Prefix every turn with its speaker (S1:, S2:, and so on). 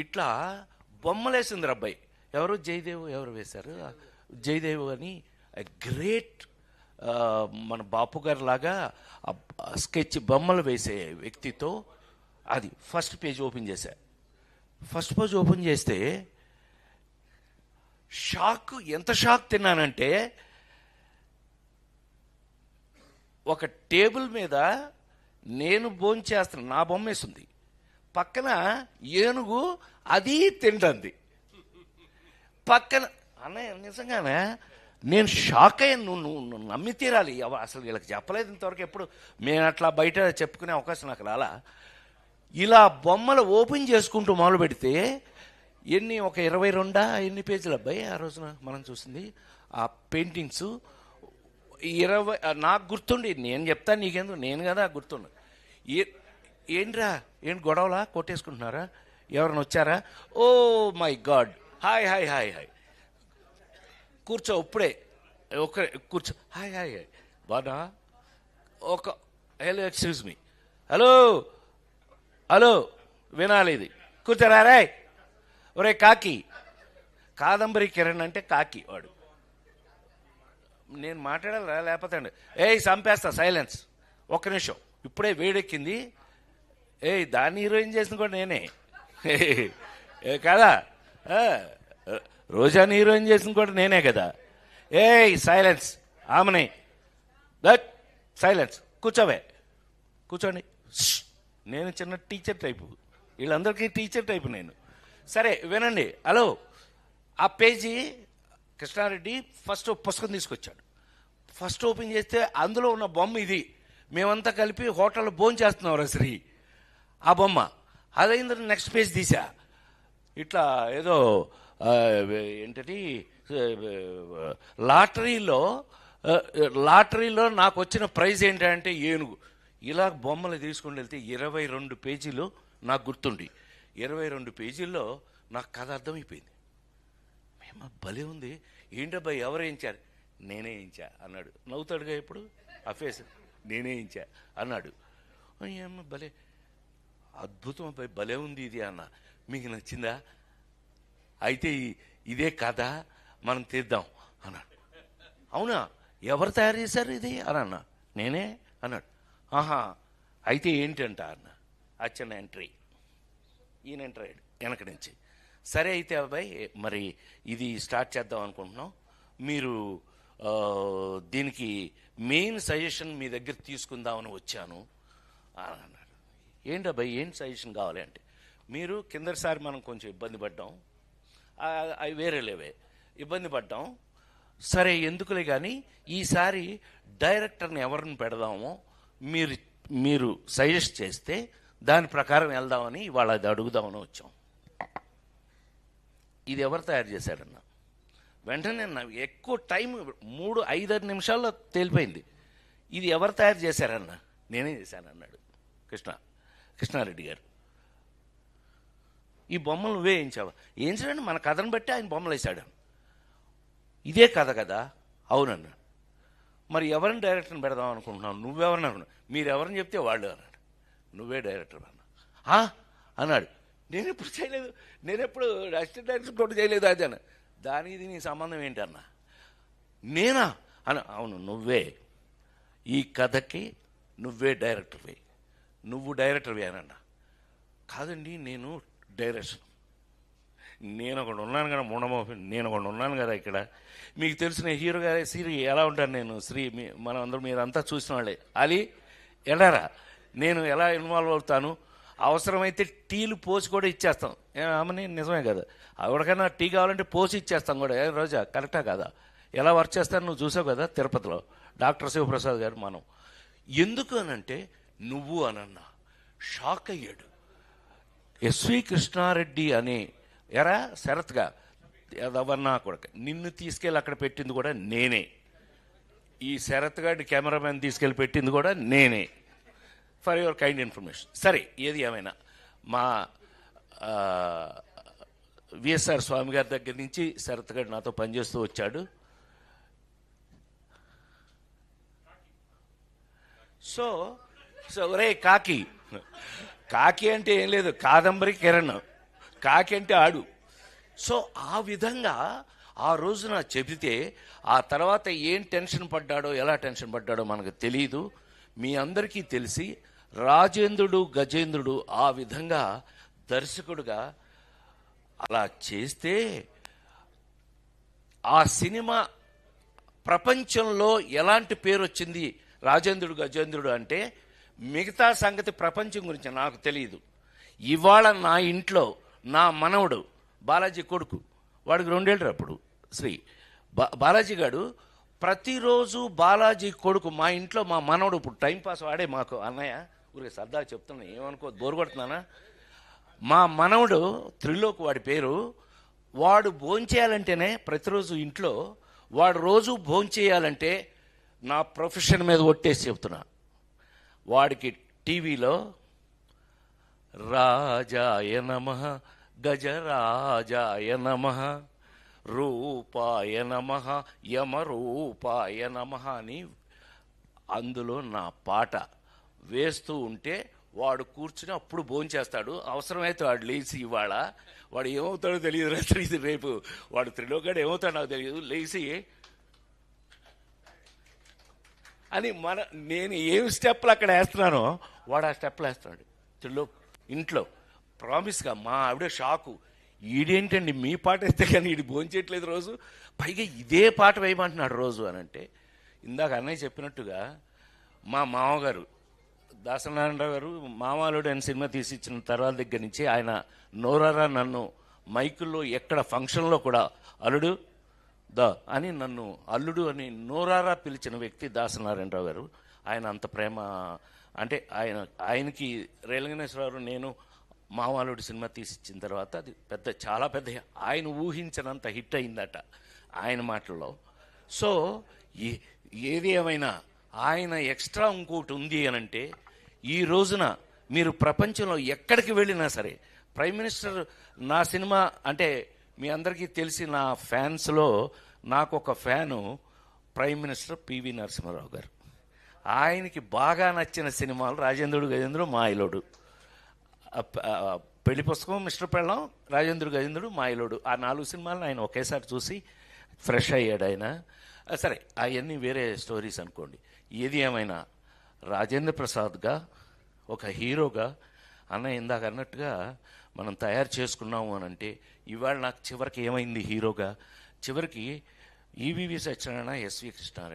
S1: ఇట్లా బొమ్మలేసింది అబ్బాయి. ఎవరు? జయదేవ్ ఎవరు వేశారు? జయదేవ్ అని గ్రేట్ మన బాపు గారి లాగా స్కెచ్ బొమ్మలు వేసే వ్యక్తితో అది ఫస్ట్ పేజ్ ఓపెన్ చేశా. ఫస్ట్ పేజ్ ఓపెన్ చేస్తే షాక్ ఎంత షాక్ తిన్నానంటే ఒక టేబుల్ మీద నేను భోంచేస్తున్న నా బొమ్మ వేసింది. పక్కన ఏనుగు అది తింటుంది. పక్కన అన్నయ్య నిజంగానే? నేను షాక్ అయ్యాను. నువ్వు నువ్వు నమ్మి తీరాలి. అసలు వీళ్ళకి చెప్పలేదు ఇంతవరకు ఎప్పుడు. మేము అట్లా బయట చెప్పుకునే అవకాశం నాకు రాలా. ఇలా బొమ్మలు ఓపెన్ చేసుకుంటూ మొదలు పెడితే ఎన్ని ఒక ఇరవై రెండా? ఎన్ని పేజీలు అబ్బాయి ఆ రోజున మనం చూసింది? ఆ పెయింటింగ్స్. ఇరవై నాకు గుర్తుండి నేను చెప్తాను నీకెందుకు? నేను కదా గుర్తుండు. ఏంట్రా? ఏంటి గొడవలా? కొట్టేసుకుంటున్నారా? ఎవరైనా వచ్చారా? ఓ my god. Hi hi hi hi. కూర్చో ఇప్పుడే. ఒక కూర్చో. Hi hi hi. బాగా ఒక hello excuse me. Hello? Hello? వినాలి ఇది. కూర్చోరా రే ఒరే కాకి. కాదంబరి కిరణ్ అంటే కాకి వాడు. నేను మాట్లాడాలా లేకపోతే అండి. ఏయ్ చంపేస్తా. సైలెన్స్. ఒక్క నిమిషం. ఇప్పుడే వేడెక్కింది. ఏయ్ దాన్ని హీరోయిన్ చేసిన కూడా నేనే. ఏ కదా? రోజాని హీరోయిన్ చేసిన కూడా నేనే కదా. ఏయ్ సైలెన్స్ ఆమెని. దట్ సైలెన్స్ కూర్చోవే. కూర్చోండి. నేను చిన్న టీచర్ టైపు. వీళ్ళందరికీ టీచర్ టైపు నేను. సరే వినండి. హలో ఆ పేజీ కృష్ణారెడ్డి ఫస్ట్ పుస్తకం తీసుకొచ్చాడు. ఫస్ట్ ఓపెన్ చేస్తే అందులో ఉన్న బొమ్మ ఇది. మేమంతా కలిపి హోటల్లో భోజనం చేస్తున్నాం శ్రీ. ఆ బొమ్మ. అదైంది నెక్స్ట్ పేజ్ తీసా. ఇట్లా ఏదో ఏంటది లాటరీలో లాటరీలో నాకు వచ్చిన ప్రైజ్ ఏంటంటే ఏనుగు. ఇలా బొమ్మలు తీసుకుని వెళ్తే ఇరవై రెండు పేజీలు నాకు గుర్తుండి. ఇరవై రెండు పేజీల్లో నాకు కథ అర్థమైపోయింది. మేము భలే ఉంది. ఏంటబ్బా ఎవరు వేయించారు? నేనే వేయించా అన్నాడు. నవ్వుతాడుగా ఇప్పుడు ఆ ఫేస్ నేనే వేయించా అన్నాడు. ఏమో భలే. అద్భుతం అబ్బాయి భలే ఉంది ఇది అన్న. మీకు నచ్చిందా? అయితే ఇదే కథ మనం తీద్దాం అన్నాడు. అవునా? ఎవరు తయారు చేశారు ఇది? అని అన్న. నేనే? అన్నాడు. ఆహా. అయితే ఏంటంట అన్న? అచ్చన్న ఎంట్రీ. ఈయన ఎంటర్ అయ్యాడు వెనక నుంచి. సరే అయితే అబ్బాయి మరి ఇది స్టార్ట్ చేద్దాం అనుకుంటున్నాం. మీరు దీనికి మెయిన్ సజెషన్ మీ దగ్గర తీసుకుందామని వచ్చాను. అని అన్నాడు ఏంటి అబ్బాయి ఏంటి సజెషన్ కావాలి అంటే మీరు కిందసారి మనం కొంచెం ఇబ్బంది పడ్డాం. అవి వేరే లేవే. ఇబ్బంది పడ్డాం. సరే ఎందుకులే కానీ ఈసారి డైరెక్టర్ని ఎవరిని పెడదామో మీరు మీరు సజెస్ట్ చేస్తే దాని ప్రకారం వెళ్దామని ఇవాళ అది అడుగుదామని వచ్చాం. ఇది ఎవరు తయారు చేశారన్న వెంటనే అన్న ఎక్కువ టైం మూడు ఐదారు నిమిషాల్లో తేలిపోయింది. ఇది ఎవరు తయారు చేశారన్న? నేనే చేశాను అన్నాడు కృష్ణ కృష్ణారెడ్డి గారు. ఈ బొమ్మలు నువ్వే వేయించావా? చేయండి మన కథను బట్టి ఆయన బొమ్మలు వేశాడు. ఇదే కథ కదా? అవునన్నా. మరి ఎవరిని డైరెక్టర్ని పెడదాం అనుకుంటున్నావు? నువ్వెవరిని అనుకున్నావు మీరు ఎవరిని చెప్తే వాళ్ళు అన్నాడు. నువ్వే డైరెక్టర్ అన్నా. అన్నాడు. నేను ఎప్పుడు చేయలేదు. నేను ఎప్పుడు అసిస్టెంట్ డైరెక్టర్ కూడా చేయలేదు అది అన్న. దానికి ఇది నీ సంబంధం ఏంటన్నా? నేనా? అన్న అవును నువ్వే. ఈ కథకి నువ్వే డైరెక్టర్వి. నువ్వు డైరెక్టర్వి అనన్నా కాదండి నేను డైరెక్షన్ నేను ఒకడు ఉన్నాను కదా మూడమోహి నేను ఒకడు ఉన్నాను కదా ఇక్కడ. మీకు తెలిసిన హీరో గారే శ్రీ ఎలా ఉంటాను నేను? శ్రీ మీ మనం అందరూ మీరంతా చూసిన వాళ్ళే. అది ఎడారా? నేను ఎలా ఇన్వాల్వ్ అవుతాను? అవసరమైతే టీలు పోసి కూడా ఇచ్చేస్తాం. ఏమని నిజమే కదా. ఎవరికైనా టీ కావాలంటే పోసి ఇచ్చేస్తాం కూడా. ఏ రోజా కరెక్టా కదా? ఎలా వర్క్ చేస్తాను నువ్వు చూసావు కదా తిరుపతిలో? డాక్టర్ శివప్రసాద్ గారు మనం. ఎందుకు అనంటే నువ్వు అనన్నా. షాక్ అయ్యాడు. ఎస్వి కృష్ణారెడ్డి అనే ఎరా శరత్గా ఎవరన్నా కూడా నిన్ను తీసుకెళ్ళి అక్కడ పెట్టింది కూడా నేనే. ఈ శరత్ గారి కెమెరామెన్ తీసుకెళ్ళి పెట్టింది కూడా నేనే. For your kind information. సరే ఏది ఏమైనా. మా విఎస్ఆర్ స్వామి గారి దగ్గర నుంచి శరత్ గారు నాతో పనిచేస్తూ వచ్చాడు. సో సో రే కాకి. కాకి అంటే ఏం లేదు కాదంబరి కిరణ్. కాకి అంటే ఆడు. సో ఆ విధంగా ఆ రోజున చెబితే ఆ తర్వాత ఏం టెన్షన్ పడ్డాడో ఎలా టెన్షన్ పడ్డాడో మనకు తెలియదు మీ అందరికీ తెలిసి రాజేంద్రుడు గజేంద్రుడు ఆ విధంగా దర్శకుడుగా అలా చేస్తే ఆ సినిమా ప్రపంచంలో ఎలాంటి పేరు వచ్చింది రాజేంద్రుడు గజేంద్రుడు అంటే మిగతా సంగతి ప్రపంచం గురించి నాకు తెలియదు ఇవాళ నా ఇంట్లో నా మనవడు బాలాజీ కొడుకు. వాడికి రెండేళ్ళు అప్పుడు శ్రీ. బా- బాలాజీ గారు ప్రతిరోజు బాలాజీ కొడుకు మా ఇంట్లో మా మనవడు ఇప్పుడు టైంపాస్ వాడే మాకు. అన్నయ్య ఊరికి సరదా చెప్తున్నా ఏమనుకో బోరు కొడుతున్నానా? మా మనవడు త్రిలోక్ వాడి పేరు. వాడు భోంచేయాలంటేనే ప్రతిరోజు ఇంట్లో వాడు రోజు భోంచేయాలంటే నా ప్రొఫెషన్ మీద ఒట్టేసి చెప్తున్నా. వాడికి టీవీలో రాజాయ నమ గజరాజాయ నమ రూపాయ నమ యమరూపాయ నమ అని అందులో నా పాట వేస్తూ ఉంటే వాడు కూర్చుని అప్పుడు భోంచేస్తాడు. అవసరమైతే వాడు లేచి ఇవాళ వాడు ఏమవుతాడో తెలియదు రాత్రి తెలియదు రేపు. వాడు త్రిలోకాడు ఏమవుతాడో నాకు తెలియదు. లేచి అని మన నేను ఏం స్టెప్లు అక్కడ వేస్తున్నానో వాడు ఆ స్టెప్లు వేస్తున్నాడు. త్రిలో ఇంట్లో ప్రామిస్గా మా ఆవిడ షాకు. ఈడేంటండి మీ పాట వేస్తే కానీ ఈడు భోంచేయట్లేదు రోజు? పైగా ఇదే పాట వేయమంటున్నాడు రోజు అని అంటే ఇందాక అన్నయ్య చెప్పినట్టుగా మా మామగారు దాసనారాయణరావు గారు మామాలుడు అని సినిమా తీసి ఇచ్చిన తర్వాత దగ్గర నుంచి ఆయన నోరారా నన్ను మైకుల్లో ఎక్కడ ఫంక్షన్లో కూడా అల్లుడు దా అని నన్ను అల్లుడు అని నోరారా పిలిచిన వ్యక్తి దాసనారాయణరావు గారు. ఆయన అంత ప్రేమ అంటే ఆయన ఆయనకి రేలంగనేశ్వరరావు నేను మామాలుడు సినిమా తీసి ఇచ్చిన తర్వాత అది పెద్ద చాలా పెద్ద ఆయన ఊహించినంత హిట్ అయిందట ఆయన మాటల్లో. సో ఏ- ఏది ఏమైనా ఆయన ఎక్స్ట్రా ఇంకోటి ఉంది అని అంటే ఈ రోజున మీరు ప్రపంచంలో ఎక్కడికి వెళ్ళినా సరే ప్రైమ్ మినిస్టర్ నా సినిమా అంటే మీ అందరికీ తెలిసి నా ఫ్యాన్స్లో నాకు ఒక fan prime minister PV Narasimharao గారు. ఆయనకి బాగా నచ్చిన సినిమాలు రాజేంద్రుడు గజేంద్రుడు మాయలోడు. పెళ్ళి పుస్తకం మిస్టర్ పెళ్ళం రాజేంద్రుడు గజేంద్రుడు మాయలోడు. ఆ నాలుగు సినిమాలను ఆయన ఒకేసారి చూసి ఫ్రెష్ అయ్యాడు ఆయన. సరే అవన్నీ వేరే స్టోరీస్ అనుకోండి. ఏది ఏమైనా రాజేంద్ర ప్రసాద్గా ఒక హీరోగా అన్న ఇందాక అన్నట్టుగా మనం తయారు చేసుకున్నాము అని అంటే ఇవాళ నాకు చివరికి ఏమైంది హీరోగా? చివరికి ఈవీవి సత్యనారాయణ ఎస్వి కృష్ణారాయణ